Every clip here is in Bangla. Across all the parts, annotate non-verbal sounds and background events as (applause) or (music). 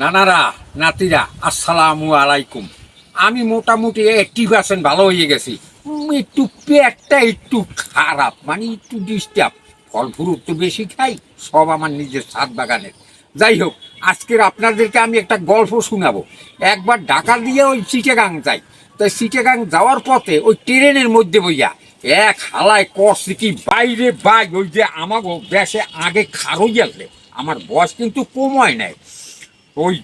নানারা, নাতিরা, আসসালামু আলাইকুম। আমি মোটামুটি এইটটি পার্সেন্ট ভালো হয়ে গেছি। একটু পেটটা একটু খারাপ মানে একটু ডিস্টার্ব ফল ফুরুট তো বেশি খাই, সব আমার নিজের ছাদ বাগানের যাই হোক, আজকের আপনাদেরকে আমি একটা গল্প শোনাবো। একবার ঢাকা দিয়ে ওই চিটেগাং যাই। তাই চিটেগাং যাওয়ার পথে ওই ট্রেনের মধ্যে বইয়া এক হালায় করছে কি বাইরে বাই ওই যে আমাগো দেশে আগে খারই গেলে, আমার বয়স কিন্তু কমায় নাই। ওই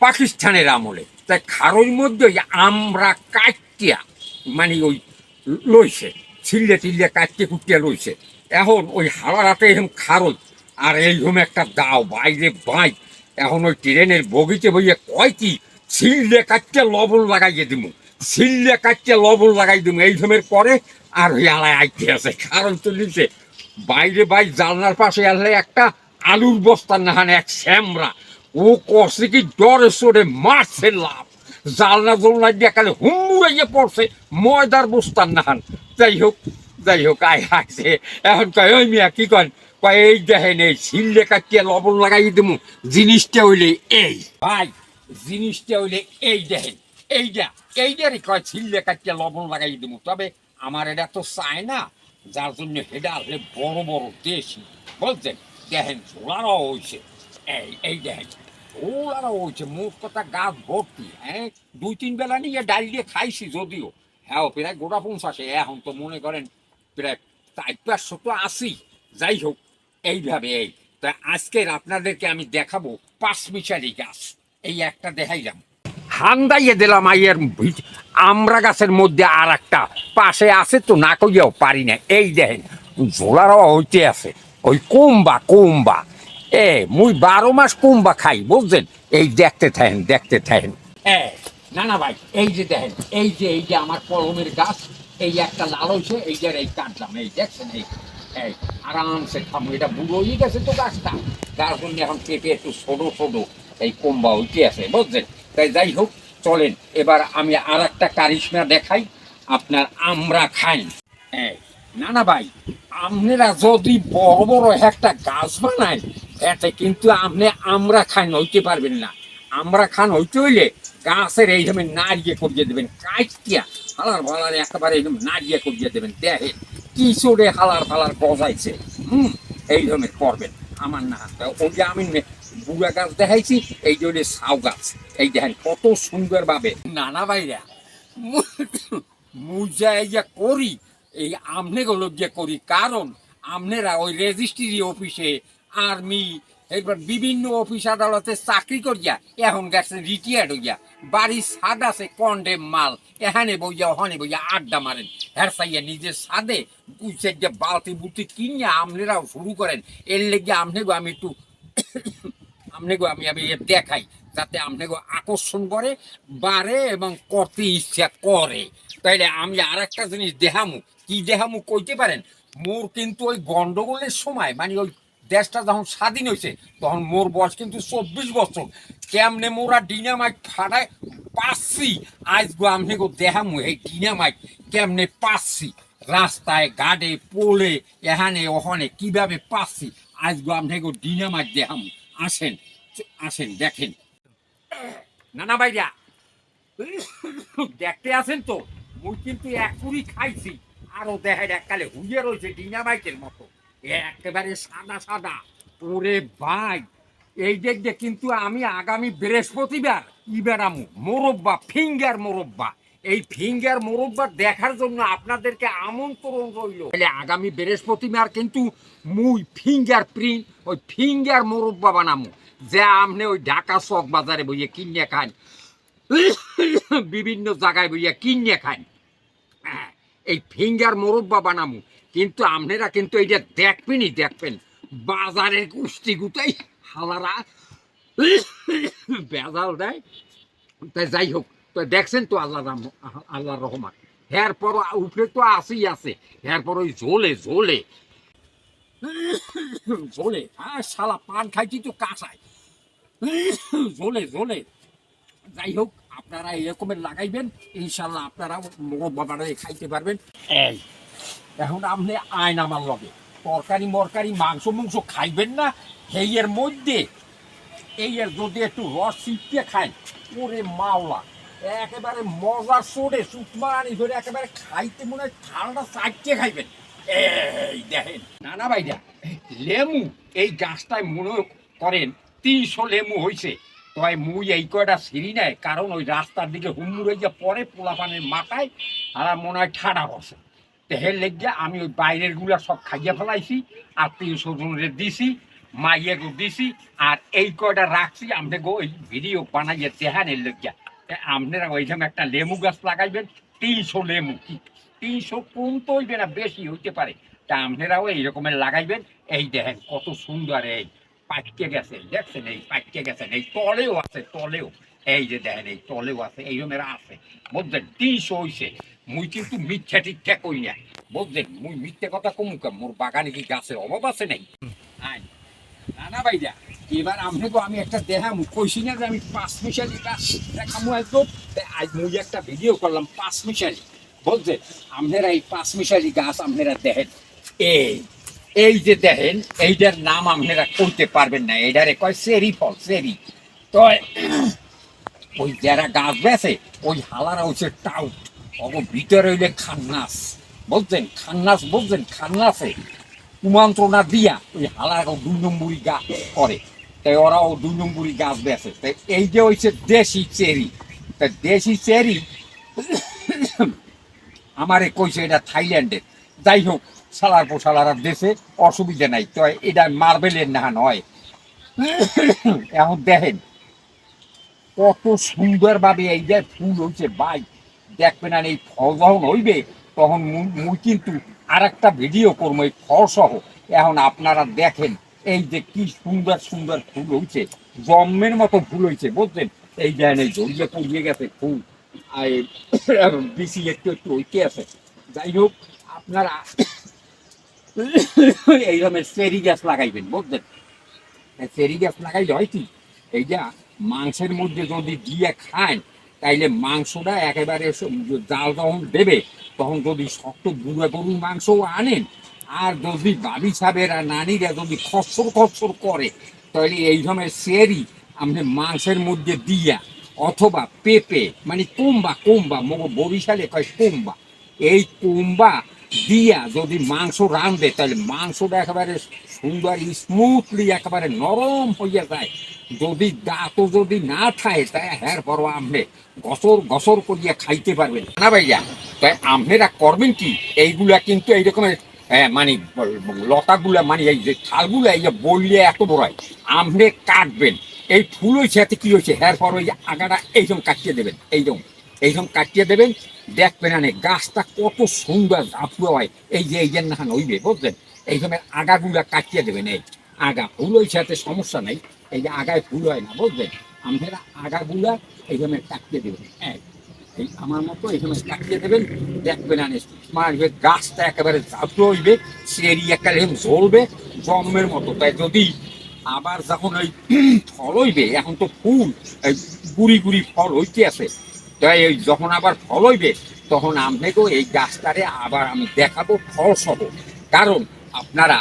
পাকিস্তানের আমলে। তাই খারোর মধ্যে আমরা কাটিয়া মানে ওই লইছে, ছিল্লে টিল্লে কাটতে কুটিয়া লইছে। এখন ওই হাওয়ারাতে এরকম খারোই আর এইরকম একটা দাও, বাইরে বাই, এখন ওই ট্রেনের বগিতে বইয়ে কয় কি, ছিল্লে কাটতে লবণ লাগাইয়ে দিব ছিল্লে কাটতে লবণ লাগাই দিমু এই ধরনের পরে আর ওই আলায় আইতে আছে তো নিচে। বাইরে বাই, জানলার পাশে আসলে একটা আলুর বস্তার নাহান এক শ্যামরা ও কষে কি ডরে সরে মারছে লাভ। জালনা জলনা দিয়ে কালে হুমুড়াইয়ে পড়ছে, ময়দার বস্তার নাহান। যাই হোক যাই হোক, আয় হাসছে এখন কয়, ওই মিয়া, কি কন? কয়, এই দেখেন, এই ছিল্লে কাটিয়ে লবণ লাগাই দিমু। জিনিসটা হইলে এই, ভাই, জিনিসটা হইলে এই দেখেন এইটা এইটারই কয় ছিল্লে কাটিয়ে লবণ লাগাই দিমু। তবে আমার এটা তো চায় না, যার জন্য হেডা আসলে বড় বড় দেশি। বলছেন দেখেন ঝোলারাও হয়েছে এই এই দেখেন ঝোলারাও হয়েছে মোট কথা গাছ ভর্তি হ্যাঁ? দুই, তিন বেলা নিয়ে ডাল দিয়ে খাইছি যদিও। হ্যাঁ প্রায় গোটা পৌঁছাছে এখন তো মনে করেন প্রায় চার পাঁচশো তো আসি যাই হোক, এইভাবে এই। তা আজকের আপনাদেরকে আমি দেখাবো পাঁচ মিশালি গাছ। এই একটা দেখাইলাম হান্দাইয়ে দিলাম আইয়ের আমড়া গাছের মধ্যে আর একটা পাশে আছে তো, না কইয়াও পারি না। এই দেখেন, ঝোলারও হইতে আছে। ওই কুম্বা কুম্বা। এ, মুই বারো মাস কুম্বা খাই, বুঝছেন? এই দেখতে থাকেন দেখতে থাকেন। এ না না ভাই, এই যে দেখেন, এই যে এই যে আমার কলমের গাছ, এই একটা লাল হয়েছে এই যে এই কাটলাম, এই দেখছেন, এই এই আরামসে খাব এটা বুড়ো হয়ে গেছে তো গাছটা। যার জন্য এখন পেঁপে একটু ছোটো ছোটো, এই কোম্বা হইতে আছে, বুঝছেন? তাই যাই হোক, চলেন, এবার আমি আর একটা কারিশমা দেখাই, আপনার আমরা খাই। এই না না ভাই, আপনারা যদি বড় বড় একটা গাছ বানায় এতে কিন্তু আপনি আমরা খান হইতে পারবেন না। আমরা খান হইতে হইলে গাছের এই ধরনের নাড়িয়ে করিয়ে দেবেন কাইটিয়া হালার ফালার একেবারে একদম নাড়িয়ে করিয়ে দেবেন। দেখেন, কি হালার ফালার গজাইছে। হুম এই ধরনের করবেন। আমার না, ওই যে আমি বুড়া গাছ দেখাইছি, এই যে হইলে সাউ গাছ। এই দেখেন, কত সুন্দরভাবে। নানা ভাইরা মুজা এই যে করি, এই আমনেগুলো যে করি, কারণ আমনেরা ওই রেজিস্ট্রি অফিসে আর্মি এবার বিভিন্ন অফিস আদালতে চাকরি করিয়া, এখন গেছে রিটায়ার্ড হইয়া। বাড়ির ছাদ আছে কন্ডেম মাল। এখানে বইয়া, ওখানে বইয়া আড্ডা মারেন। হ্যার সাইয়া নিজের ছাদে পুষে যে বালতি বুলতি কিনিয়া আমনেরাও শুরু করেন। এর লেগে আমনে গো আমি একটু (coughs) আমনেগো আমি আমি দেখাই, যাতে আমনেগো আকর্ষণ করে, বাড়ে এবং করতে ইচ্ছা করে। তাইলে আমি আর একটা জিনিস দেখামু। কি দেখামু কইতে পারেন? মোর কিন্তু ওই গন্ডগোলের সময় মানে ওই দেশটা যখন স্বাধীন হয়েছে তখন মোর বয়স কিন্তু চব্বিশ বছর। কেমনে মোরা ডিনামাইট ফাটায় পাচ্ছি আজ গো আমি গো দেখামু এই ডিনামাইট কেমনে পাচ্ছি রাস্তায় গাড়ে পোলে এখানে ওখানে কীভাবে পাচ্ছি আজ গো আমি গো ডিনামাইট দেখামু আসেন আসেন, দেখেন। নানা ভাইরা, দেখতে আছেন তো? মুই কিন্তু এক কুড়ি খাইছি, আরও দেখেন এককালে হুইয়ে রয়েছে ডিনামাইটের মতো। একেবারে সাদা সাদা। ওরে ভাই এই দেখতে কিন্তু আমি আগামী বৃহস্পতিবার ই বেড়ামু মোরব্বা ফিঙ্গার মোরব্বা। এই ফিঙ্গার মোরব্বা দেখার জন্য আপনাদেরকে আমন্ত্রণ রইল। তাহলে আগামী বৃহস্পতিবার কিন্তু মুই ফিঙ্গার প্রিন্ট ওই ফিঙ্গার মোরব্বা বানামু। যে আপনি ওই ঢাকা চক বাজারে বইয়ে কিনে খান। (coughs) বিভিন্ন জায়গায় বইয়া কিনে খান। হ্যাঁ, এই ফিঙ্গার মোরব্বা বানামু। কিন্তু আপনারা কিন্তু এইটা দেখবেনই, দেখবেন। বাজারের কুস্তি গুতাই হালারা বেজাল দেয়। তাই যাই হোক, তো দেখছেন তো আল্লাহ রাম, আল্লাহ রহমান। হ্যার পর উপরে তো আসেই আছে। হ্যার পর ওই ঝোলে ঝোলে। ঝোলে হ্যাঁ শালা পান খাইছি তো কাঁচায়। ঝোলে ঝোলে। যাই হোক, আপনারা এরকমের লাগাইবেন, ইনশাল্লাহ আপনারা বাবারা খাইতে পারবেন। এখন আপনি আইন আমার লগে। তরকারি, মরকারি, মাংস মাংস খাইবেন না, হেইয়ের মধ্যে এই এর যদি একটু রস চিপিয়ে খায়, ওরে মাওলা, একেবারে মজার সোডে সুতমানি ধরে একেবারে খাইতে মনে হয় ঠান্ডা চাইতে খাইবেন। এই দেখেন। নানা ভাইরা, লেমু, এই গাছটায় মনে করেন তিনশো লেমু হয়েছে তয় মুই এই কয়টা সিঁড়ি নেয় কারণ ওই রাস্তার দিকে হুম্মুর হয়ে পরে পোলাপানের মাথায়, আর মনে হয় ঠাডা বসে তেহের লেগে আমি ওই বাইরেরগুলা সব খাইয়ে ফেলাইছি, আর আত্মীয় স্বজনদের দিছি মাইয়েকে দিছি, আর এই কয়টা রাখছি আমাদের ওই ভিডিও বানাইয়ে দেহানের লেগে আপনারা ওইখানে একটা লেবু গাছ লাগাইবেন, তিনশো লেবু কি? তিনশো কম তো হইবে না, বেশি হইতে পারে। তা আপনারাও এই রকমের লাগাইবেন। এই দেখেন কত সুন্দর এই পাইকে গেছে, দেখছেন এই পাইকে গেছেন এই তলেও আছে, তলেও। এই যে দেখেন, এই তলেও আছে, এই রকমের আছে। বুঝলেন তিনশো হইছে। মুই কিন্তু মিথ্যা টিথ্যা কই না। বুঝলেন মুই মিথ্যে কথা কমু কাম মোর বাগানে কি গাছের অভাব আছে নাই আই নানা ভাইরা এবার আপনাকে আমি একটা দেখাম। কইছি না যে আমি পাঁচ মিশালি গাছ দেখামু একদম? আজ মুই একটা ভিডিও করলাম পাঁচ মিশালি। বুঝছেন আপনারা এই পাঁচ মিশালি গাছ আপনারা দেখেন। এই এই যে দেখেন, এইটার নাম আপনারা কইতে পারবেন না। এইটারে কয়, সেরি ফল, সেরি। তো ওই যারা গাছ বেছে, ওই হালারা হচ্ছে টাউট। অব ভিতরে হইলে খান্নাস। বলছেন খান্নাস বলছেন খান্নাসে কুমন্ত্রণা দিয়া ওই হালারা দুই নম্বরই গাছ করে। তাই ওরাও দুই নম্বরই গাছ বেছে। তাই এই যে হচ্ছে দেশি চেরি। তাই দেশি চেরি আমারে কইছে এটা থাইল্যান্ডের যাই হোক সালার পোশালার দেশে অসুবিধা নাই। তো এটা মার্বেলের না নয়। এখন দেখেন কত সুন্দরভাবে এই যে ফুল হইছে ভাই। দেখবেন আর এই ফল যখন হইবে, তখন মুই কিন্তু আর একটা ভিডিও করব, এই ফল সহ। এখন আপনারা দেখেন, এই যে কি সুন্দর সুন্দর ফুল হইছে। জন্মের মতো ফুল হইছে, বুঝছেন? এই দেখেন এই জড়িয়ে পড়িয়ে গেছে ফুল। আর (coughs) বেশি একটু একটু হইতে আছে। যাই হোক, আপনারা (coughs) এই রকমের চেরি গাছ লাগাইবেন বুঝলেন চেরি গাছ লাগাইলে হয় কি? এই যা মাংসের মধ্যে যদি দিয়ে খান, তাইলে মাংসটা একেবারে জাল যখন দেবে, তখন যদি শক্ত বুড়া গরুর মাংসও আনেন, আর যদি বাবি সাহেবের নানিরা যদি খসর খসর করে তাহলে এই ধরনের সেরি আপনি মাংসের মধ্যে দিয়া, অথবা পেঁপে মানে কোম্বা কোম্বা, মগ বরিশালে কয় কোম্বা, এই কোম্বা দিয়া যদি মাংস রাঁধে তাহলে মাংসটা একেবারে সুন্দর স্মুথলি একেবারে নরম হইয়া যায়। যদি দাঁতও যদি না থাকে তাই হ্যার পর আপনি গসর গসর করিয়া খাইতে পারবেন। না ভাইয়া তাই আপনারা করবেন কি? এইগুলা কিন্তু এই মানে লতাগুলা মানে এই যে থালগুলা, এই যে বললে এত বড় আপনি কাটবেন। এই ফুল হয়েছে এতে কি হয়েছে হ্যার পর ওই আগাটা এইরকম কাটিয়ে দেবেন, এইরকম। এইরকম কাটিয়ে দেবেন, দেখবেন আনে গাছটা কত সুন্দর ঝাঁপুয়া হয়। এই যে এই যে না হইবে, বুঝলেন? এই সময় আগাগুলা কাটিয়ে দেবেন, এই আগা ফুল হয়েছে সমস্যা নেই। এই যে আগায় ফুল হয় না, বুঝলেন? আপনারা আগাগুলা এই সময় কাটিয়ে দেবেন হ্যাঁ? এই আমার মতো এই সময় কাটিয়ে দেবেন, দেখবেন আনে মারবে গাছটা একেবারে ঝাঁপুয়া হইবে সেরি একটা এরকম জ্বলবে জন্মের মতো। তাই যদি আবার যখন ওই ফল হইবে, এখন তো ফুল, এই গুড়ি গুড়ি ফল হইতে আছে তাই এই যখন আবার ফল হইবে, তখন আপনাকেও এই গাছটারে আবার আমি দেখাবো ফল সহ। কারণ আপনারা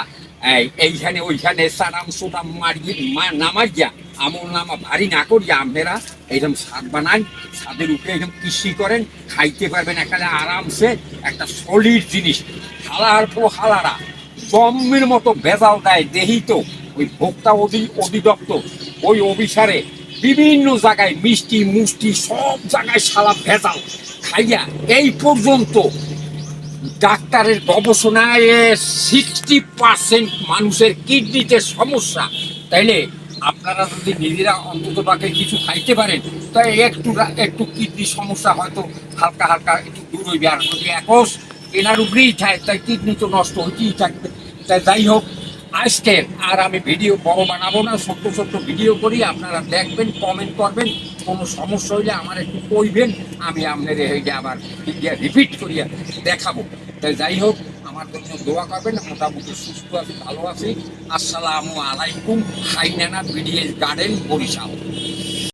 এইখানে ওইখানে সারাম সুদাম মারিয়ে মা নামাইয়া আমল নামা ভারী না করিয়া আপনারা এইরকম স্বাদ বানান সাদের উপরে এরকম কৃষি করেন, খাইতে পারবেন এখানে আরামসে একটা সলিড জিনিস, হালার পো হালারা। জম্মের মতো ভেজাল দেয় দেহিত ওই ভোক্তা অধি অধিদপ্তর, ওই অভিসারে বিভিন্ন জায়গায় মিষ্টি, মুষ্টি, সব জায়গায় সালা ভেজাল। খাইয়া এই পর্যন্ত ডাক্তারের গবেষণায় সিক্সটি পার্সেন্ট মানুষের কিডনিতে সমস্যা। তাইলে আপনারা যদি নিজেরা অন্তত পাকে কিছু খাইতে পারেন তাই একটু একটু কিডনি সমস্যা হয়তো হালকা হালকা একটু দূর হইবে। আর যদি একস এনার উপরেই থাকে তাই কিডনি তো নষ্ট হইতেই থাকবে। তাই যাই হোক আজকের আর আমি ভিডিও বড় বানাবো না, ছোট্ট ছোট্ট ভিডিও করি, আপনারা দেখবেন কমেন্ট করবেন, কোনো সমস্যা হইলে আমার একটু কইবেন, আমি আপনাদের হইলে আবার ইন্ডিয়া রিপিট করিয়া দেখাবো। তাই যাই হোক, আমার জন্য দোয়া করবেন, মোটামুটি সুস্থ আছি, ভালো আছি। আসসালামু আলাইকুম, হাইনানা বিডিএস গার্ডেন, বরিশাল।